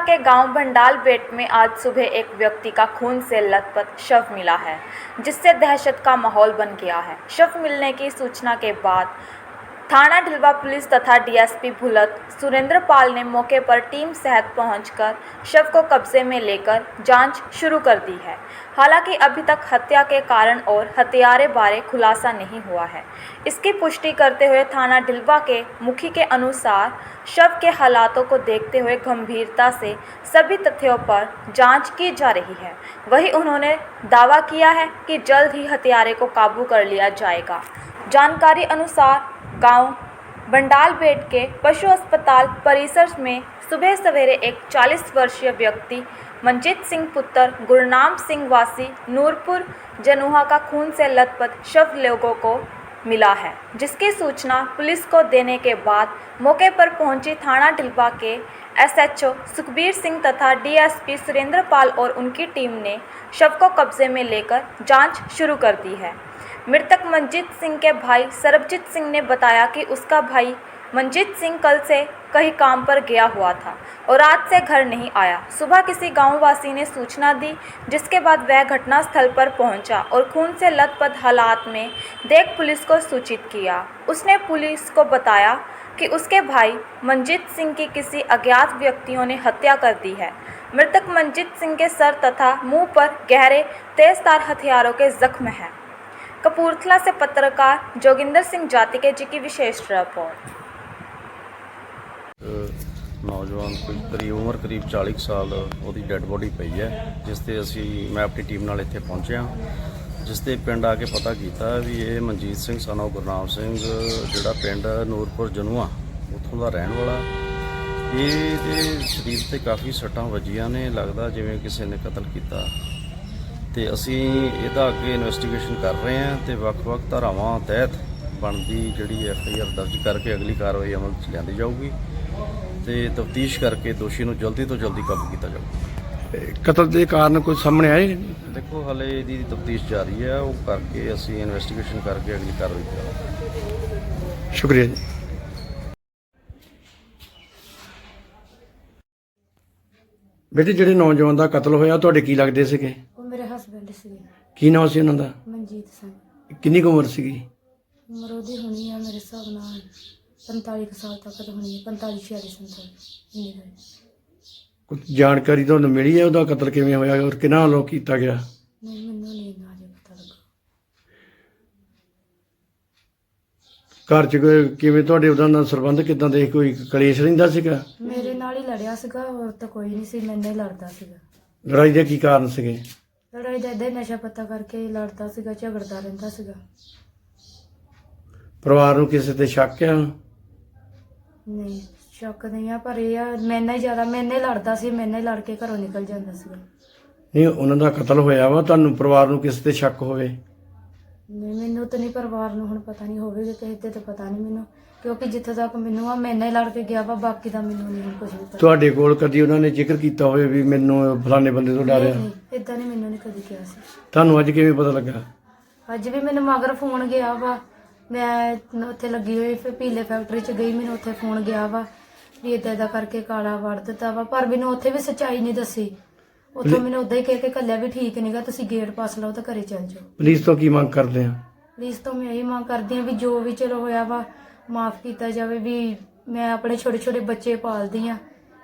के गांव भंडालबेट में आज सुबह एक व्यक्ति का खून से लथपथ शव मिला है जिससे दहशत का माहौल बन गया है शव मिलने की सूचना के बाद थाना ढिलवा पुलिस तथा डीएसपी भुलत सुरेंद्र पाल ने मौके पर टीम सहित पहुंचकर शव को कब्जे में लेकर जाँच शुरू कर दी है। हालाँकि अभी तक हत्या के कारण और हत्यारे बारे खुलासा नहीं हुआ है। इसकी पुष्टि करते हुए थाना ढिलवा के मुखी के अनुसार शव के हालातों को देखते हुए गंभीरता से सभी तथ्यों पर जाँच की जा रही है। वहीं उन्होंने दावा किया है कि जल्द ही हत्यारे को काबू कर लिया जाएगा। जानकारी अनुसार गाँव बंडालबेट के पशु अस्पताल परिसर में सुबह सवेरे एक 40 वर्षीय व्यक्ति मंजीत सिंह पुत्र, गुरनाम सिंह वासी, नूरपुर, जनुहा का खून से लथपथ शव लोगों को मिला है, जिसकी सूचना पुलिस को देने के बाद मौके पर पहुँची थाना टिलवा के एसएचओ सुखबीर सिंह तथा डीएसपी सुरेंद्र पाल और उनकी टीम ने शव को कब्जे में लेकर जाँच शुरू कर दी है। मृतक मंजीत सिंह के भाई सरबजीत सिंह ने बताया कि उसका भाई मंजीत सिंह कल से कहीं काम पर गया हुआ था और आज से घर नहीं आया। सुबह किसी गांववासी ने सूचना दी, जिसके बाद वह घटनास्थल पर पहुँचा और खून से लथपथ हालात में देख पुलिस को सूचित किया। उसने पुलिस को बताया कि उसके भाई मंजीत सिंह की किसी अज्ञात व्यक्तियों ने हत्या कर दी है। मृतक मंजीत सिंह के सर तथा मुँह पर गहरे तेज तार हथियारों के जख्म हैं। कपूरथला से पत्रकार जोगिंदर सिंह जातिके जी की विशेष रिपोर्ट ਇੱਕ ਨੌਜਵਾਨ ਕੋਈ ਕਰੀਬ ਉਮਰ ਕਰੀਬ 40 ਕੁ ਸਾਲ ਉਹਦੀ ਡੈੱਡ ਬੋਡੀ ਪਈ ਹੈ ਜਿਸ ਤੇ ਅਸੀਂ ਮੈਂ ਆਪਣੀ ਟੀਮ ਨਾਲ ਇੱਥੇ ਪਹੁੰਚਿਆ ਜਿਸ ਤੇ ਪਿੰਡ ਆ ਕੇ ਪਤਾ ਕੀਤਾ ਵੀ ਇਹ ਮਨਜੀਤ ਸਿੰਘ ਸਨੋ ਗੁਰਨਾਮ ਸਿੰਘ ਜਿਹੜਾ ਪਿੰਡ ਨੂਰਪੁਰ ਜਨੂਆ ਉੱਥੋਂ ਦਾ ਰਹਿਣ ਵਾਲਾ ਇਹ ਦੇ ਸਰੀਰ ਤੇ ਕਾਫੀ ਸੱਟਾਂ ਵੱਜੀਆਂ ਨੇ ਲੱਗਦਾ ਜਿਵੇਂ ਕਿਸੇ ਨੇ ਕਤਲ ਕੀਤਾ ਤੇ ਅਸੀਂ ਇਹਦਾ ਅੱਗੇ ਇਨਵੈਸਟੀਗੇਸ਼ਨ ਕਰ ਰਹੇ ਹਾਂ ਤੇ ਵੱਖ-ਵੱਖ ਧਾਰਾਵਾਂ ਤਹਿਤ ਬਣਦੀ ਜਿਹੜੀ ਐਫ ਆਈ ਆਰ ਦਰਜ ਕਰਕੇ ਅਗਲੀ ਕਾਰਵਾਈ ਅਮਲ 'ਚ ਲਿਆਂਦੀ ਜਾਊਗੀ ਤੇ ਤਫਤੀਸ਼ ਕਰਕੇ ਦੋਸ਼ੀ ਨੂੰ ਜਲਦੀ ਤੋਂ ਜਲਦੀ ਕਾਬੂ ਕੀਤਾ ਜਾਊਗਾ। ਕਤਲ ਦੇ ਕਾਰਨ ਕੋਈ ਸਾਹਮਣੇ ਆਏ? ਦੇਖੋ ਹਲੇ ਇਹਦੀ ਤਫਤੀਸ਼ ਜਾਰੀ ਹੈ ਉਹ ਕਰਕੇ ਅਸੀਂ ਇਨਵੈਸਟੀਗੇਸ਼ਨ ਕਰਕੇ ਅਗਲੀ ਕਾਰਵਾਈ ਕਰਾਂਗੇ। ਸ਼ੁਕਰੀਆ ਜੀ। ਬੇਟੇ ਜਿਹੜੇ ਨੌਜਵਾਨ ਦਾ ਕਤਲ ਹੋਇਆ ਤੁਹਾਡੇ ਕੀ ਲੱਗਦੇ ਸੀਗੇ? ਮੇਰੇ ਹਸਬੰਡ ਸੀ ਕੀ ਨਾਮ ਸੀ ਉਹਨਾਂ ਦਾ? ਮਨਜੀਤ ਸਿੰਘ। ਕਿੰਨੀ ਕੁ ਉਮਰ ਸੀਗੀ? ਉਮਰ ਉਹਦੀ ਹੋਣੀ ਆ ਮੇਰੇ ਹਿਸਾਬ ਨਾਲ 45 ਕੁ ਸਾਲ ਤੱਕ ਤਾਂ ਹੋਣੀ ਹੈ 45 46 ਸਾਲ ਇੰਨੀ ਕੁ ਹੈ। ਕੁਝ ਜਾਣਕਾਰੀ ਤੁਹਾਨੂੰ ਮਿਲੀ ਹੈ ਉਹਦਾ ਕਤਲ ਕਿਵੇਂ ਹੋਇਆ ਔਰ ਕਿਹਨਾਂ ਵੱਲੋਂ ਕੀਤਾ ਗਿਆ? ਨਹੀਂ ਮੈਨੂੰ ਨਹੀਂ ਨਾ ਜੇ ਪਤਾ ਲੱਗਾ। ਘਰ 'ਚ ਕੋਈ- ਕਿਵੇਂ ਤੁਹਾਡੇ ਉਹਦਾ ਨਾਲ ਸੰਬੰਧ ਕਿਦਾਂ ਦੇ? ਕੋਈ ਕਲੇਸ਼ ਰਹਿੰਦਾ ਸੀਗਾ? ਮੇਰੇ ਨਾਲ ਹੀ ਲੜਿਆ ਸੀਗਾ ਹੋਰ ਤਾਂ ਕੋਈ ਨਹੀਂ ਸੀ ਮੈਨੇ ਹੀ ਲੜਦਾ ਸੀਗਾ। ਲੜਾਈ ਦੇ ਕੀ ਕਾਰਨ ਸੀਗੇ? ਲੜਾਈ ਦਾ ਏਦਾਂ ਹੀ ਨਸ਼ਾ ਪੱਤਾ ਕਰਕੇ ਲੜਦਾ ਸੀਗਾ ਝਗੜਦਾ ਰਹਿੰਦਾ ਸੀਗਾ। ਪਰਿਵਾਰ ਨੂੰ ਕਿਸੇ ਤੇ ਸ਼ੱਕ ਆ? ਨਹੀਂ ਸ਼ੱਕ ਨਹੀਂ ਆ ਪਰ ਇਹ ਆ ਮੈਨੇ ਹੀ ਜ਼ਿਆਦਾ ਮੈਨੇ ਲੜਦਾ ਸੀ ਮੈਨੇ ਲੜ ਕੇ ਘਰੋਂ ਨਿਕਲ ਜਾਂਦਾ ਸੀਗਾ। ਨਹੀਂ ਉਹਨਾਂ ਦਾ ਕਤਲ ਹੋਇਆ ਵਾ ਤੁਹਾਨੂੰ ਪਰਿਵਾਰ ਨੂੰ ਕਿਸੇ ਤੇ ਸ਼ੱਕ ਹੋਵੇ? ਨਹੀਂ ਮੈਨੂੰ ਤਾਂ ਨਹੀਂ ਪਰਿਵਾਰ ਨੂੰ ਹੁਣ ਪਤਾ ਨਹੀਂ ਹੋਵੇਗਾ ਕਿਸੇ ਤੇ ਤਾਂ ਪਤਾ ਨਹੀਂ ਮੈਨੂੰ। ਕਿਉਂਕਿ ਜਿੱਥੇ ਤੱਕ ਮੈਨੂੰ ਆ ਮੈਨੇ ਹੀ ਲੜ ਕੇ ਗਿਆ ਵਾ ਬਾਕੀ ਦਾ ਮੈਨੂੰ ਨਹੀਂ ਕੁਝ ਵੀ ਪਤਾ। ਤੁਹਾਡੇ ਕੋਲ ਕਦੀ ਉਹਨਾਂ ਨੇ ਜ਼ਿਕਰ ਕੀਤਾ ਹੋਵੇ ਵੀ ਮੈਨੂੰ ਫਲਾਣੇ ਬੰਦੇ ਤੋਂ ਡਰਿਆ ਨਹੀਂ ਇਦਾਂ ਨਹੀਂ ਮੈਨੂੰ ਨਹੀਂ ਕਦੀ ਕਿਹਾ ਸੀ। ਤੁਹਾਨੂੰ ਅੱਜ ਕਿਵੇਂ ਪਤਾ ਲੱਗਾ? ਅੱਜ ਵੀ ਮੈਨੂੰ ਮਗਰ ਫੋਨ ਗਿਆ ਵਾ। ਮੈਂ ਉੱਥੇ ਲੱਗੀ ਹੋਈ ਫਿਰ ਪੀਲੇ ਫੈਕਟਰੀ ਚ ਗਈ ਮੈਨੂੰ ਉੱਥੇ ਫੋਨ ਗਿਆ ਵਾ ਵੀ ਇਦਾਂ ਦਾ ਕਰਕੇ ਕਾਲਾ ਵੜ ਦਿੱਤਾ ਵਾ। ਪਰ ਮੈਨੂੰ ਉੱਥੇ ਵੀ ਸੱਚਾਈ ਨਹੀਂ ਦੱਸੀ। ਉੱਥੋਂ ਮੈਨੂੰ ਉਦਾਂ ਹੀ ਕਹਿ ਕੇ ਕੱਲਿਆ ਵੀ ਠੀਕ ਨਹੀਂਗਾ ਤੁਸੀਂ ਗੇਟ ਪਾਸ ਲਓ ਤਾਂ ਘਰੇ ਚੱਲ ਜਾਓ। ਪੁਲਿਸ ਤੋਂ ਕੀ ਮੰਗ ਕਰਦੇ ਆ? ਪਲੀਜ਼ ਤੋਂ ਮੈਂ ਇਹ ਮੰਗ ਕਰਦੀ ਹਾਂ ਵੀ ਜੋ ਵੀ ਚਲੋ ਹੋਇਆ ਵਾ ਮਾਫ ਕੀਤਾ ਜਾਵੇ ਵੀ ਮੈਂ ਆਪਣੇ ਛੋਟੇ ਛੋਟੇ ਬੱਚੇ ਪਾਲਦੀ ਆ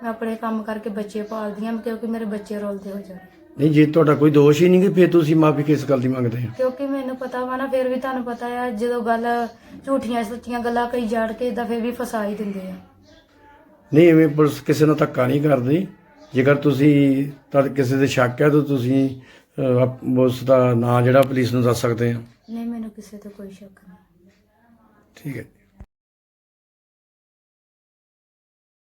ਮੈਂ ਆਪਣੇ ਕੰਮ ਕਰਕੇ ਬੱਚੇ ਪਾਲਦੀ ਆ ਕਿਉਂਕਿ ਮੇਰੇ ਬੱਚੇ ਰੋਲਦੇ ਹੋ ਜਾਣ। ਨਹੀਂ ਜੇ ਤੁਹਾਡਾ ਕੋਈ ਦੋਸ਼ ਹੀ ਨਹੀਂ ਕਿ ਫਿਰ ਤੁਸੀਂ ਮਾਫੀ ਕਿਸ ਗੱਲ ਦੀ ਮੰਗਦੇ ਆ ਕਿਉਂਕਿ ਮੈਨੂੰ ਪਤਾ ਵਾ ਨਾ ਫਿਰ ਵੀ ਤੁਹਾਨੂੰ ਪਤਾ ਆ ਜਦੋਂ ਗੱਲ ਝੂਠੀਆਂ ਸੱਚੀਆਂ ਗੱਲਾਂ ਕਈ ਜਾੜ ਕੇ ਇਦਾਂ ਫਿਰ ਵੀ ਫਸਾ ਹੀ ਦਿੰਦੇ ਆ। ਨਹੀਂ ਐਵੇਂ ਪੁਲਿਸ ਕਿਸੇ ਨਾਲ ਧੱਕਾ ਨਹੀਂ ਕਰਦੀ। ਜੇਕਰ ਤੁਸੀਂ ਤਾਂ ਕਿਸੇ ਦੇ ਸ਼ੱਕ ਹੈ ਤਾਂ ਤੁਸੀਂ ਅਹ, ਆਪ- ਉਸ ਦਾ ਨਾਂ ਜਿਹੜਾ ਪੁਲਿਸ ਨੂੰ ਦੱਸ ਸਕਦੇ ਆ ਨਹੀਂ ਮੈਨੂੰ ਕਿਸੇ ਤੇ ਕੋਈ ਸ਼ੱਕ ਨਹੀਂ। ਠੀਕ ਹੈ।